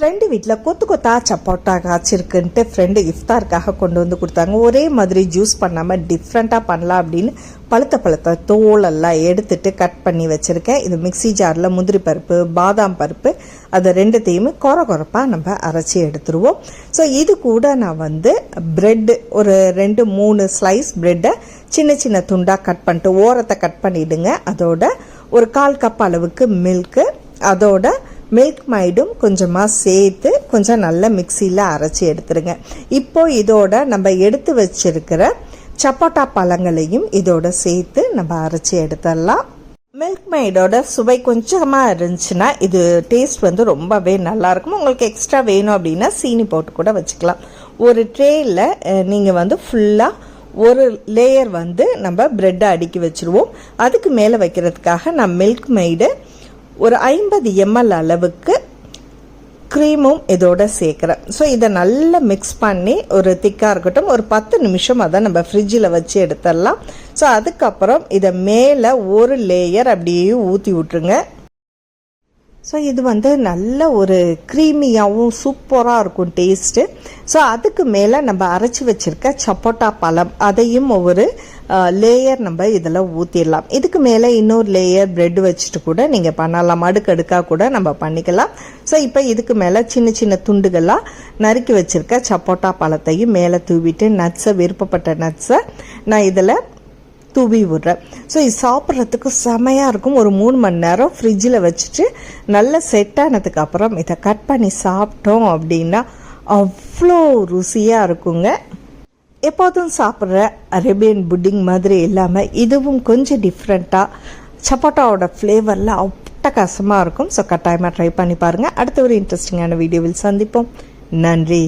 Friend வீட்டில் கொத்து கொத்தா சப்போட்டா காய்ச்சிருக்குன்ட்டு ஃப்ரெண்டு இஃப்தாருக்காக கொண்டு வந்து கொடுத்தாங்க. ஒரே மாதிரி ஜூஸ் பண்ணாமல் டிஃப்ரெண்ட்டாக பண்ணலாம் அப்படின்னு பழுத்த பழுத்த தோலெல்லாம் எடுத்துட்டு கட் பண்ணி வச்சுருக்கேன். இது மிக்ஸி ஜாரில் முந்திரி பருப்பு பாதாம் பருப்பு அதை ரெண்டுத்தையுமே கொர கொரப்பாக நம்ம அரைச்சி எடுத்துருவோம். ஸோ இது கூட நான் வந்து ப்ரெட்டு ஒரு ரெண்டு மூணு ஸ்லைஸ் ப்ரெட்டை சின்ன சின்ன துண்டாக கட் பண்ணிட்டு ஓரத்தை கட் பண்ணிவிடுங்க அதோட ஒரு கால் கப் அளவுக்கு மில்க்கு அதோட மில்க் மைடும் கொஞ்சமாக சேர்த்து கொஞ்சம் நல்லா மிக்சியில் அரைச்சி எடுத்துருங்க. இப்போ இதோட நம்ம எடுத்து வச்சிருக்கிற சப்போட்டா பழங்களையும் இதோட சேர்த்து நம்ம அரைச்சி எடுத்துடலாம். மில்க் மைடோட சுவை கொஞ்சமாக இருந்துச்சுன்னா இது டேஸ்ட் வந்து ரொம்பவே நல்லாயிருக்கும். உங்களுக்கு எக்ஸ்ட்ரா வேணும் அப்படின்னா சீனி போட்டு கூட வச்சுக்கலாம். ஒரு ட்ரேயில் நீங்கள் வந்து ஃபுல்லாக ஒரு லேயர் வந்து நம்ம ப்ரெட்டை அடுக்கி வச்சுருவோம். அதுக்கு மேலே வைக்கிறதுக்காக நான் மில்க் மைடு ஒரு ஐம்பது எம்எல் அளவுக்கு க்ரீமும் இதோட சேர்க்குறேன். ஸோ இதை நல்லா மிக்ஸ் பண்ணி ஒரு திக்காக இருக்கட்டும் ஒரு பத்து நிமிஷம் அதை நம்ம ஃப்ரிட்ஜில் வச்சு எடுத்துடலாம். ஸோ அதுக்கப்புறம் இதை மேலே ஒரு லேயர் அப்படியே ஊற்றி விட்ருங்க ஸோ இது வந்து நல்ல ஒரு க்ரீமியாகவும் சூப்பராக இருக்கும் டேஸ்ட்டு ஸோ அதுக்கு மேலே நம்ம அரைச்சி வச்சுருக்க சப்போட்டா பழம் அதையும் ஒரு லேயர் நம்ம இதில் ஊற்றிடலாம் இதுக்கு மேலே இன்னொரு லேயர் ப்ரெட் வச்சுட்டு கூட நீங்கள் பண்ணலாம். அடுக்கடுக்காக கூட நம்ம பண்ணிக்கலாம். ஸோ இப்போ இதுக்கு மேலே சின்ன சின்ன துண்டுகளாக நறுக்கி வச்சுருக்க சப்போட்டா பழத்தையும் மேலே தூவிட்டு நட்ஸை விருப்பப்பட்ட நட்ஸை நான் இதில் தூவி விடுறேன் ஸோ இது சாப்பிட்றதுக்கு செமையாக இருக்கும். ஒரு மூணு மணி நேரம் ஃப்ரிட்ஜில் வச்சுட்டு நல்லா செட் ஆனதுக்கப்புறம் இதை கட் பண்ணி சாப்பிட்டோம் அப்படின்னா அவ்வளோ ருசியாக இருக்குங்க. எப்போதும் சாப்பிட்ற அரேபியன் புட்டிங் மாதிரி இல்லாமல் இதுவும் கொஞ்சம் டிஃப்ரெண்ட்டாக சப்போட்டாவோட ஃப்ளேவரில் அட்டகாசமாக இருக்கும். ஸோ கட்டாயமாக ட்ரை பண்ணி பாருங்கள் அடுத்த ஒரு இன்ட்ரெஸ்டிங்கான வீடியோவில் சந்திப்போம். நன்றி.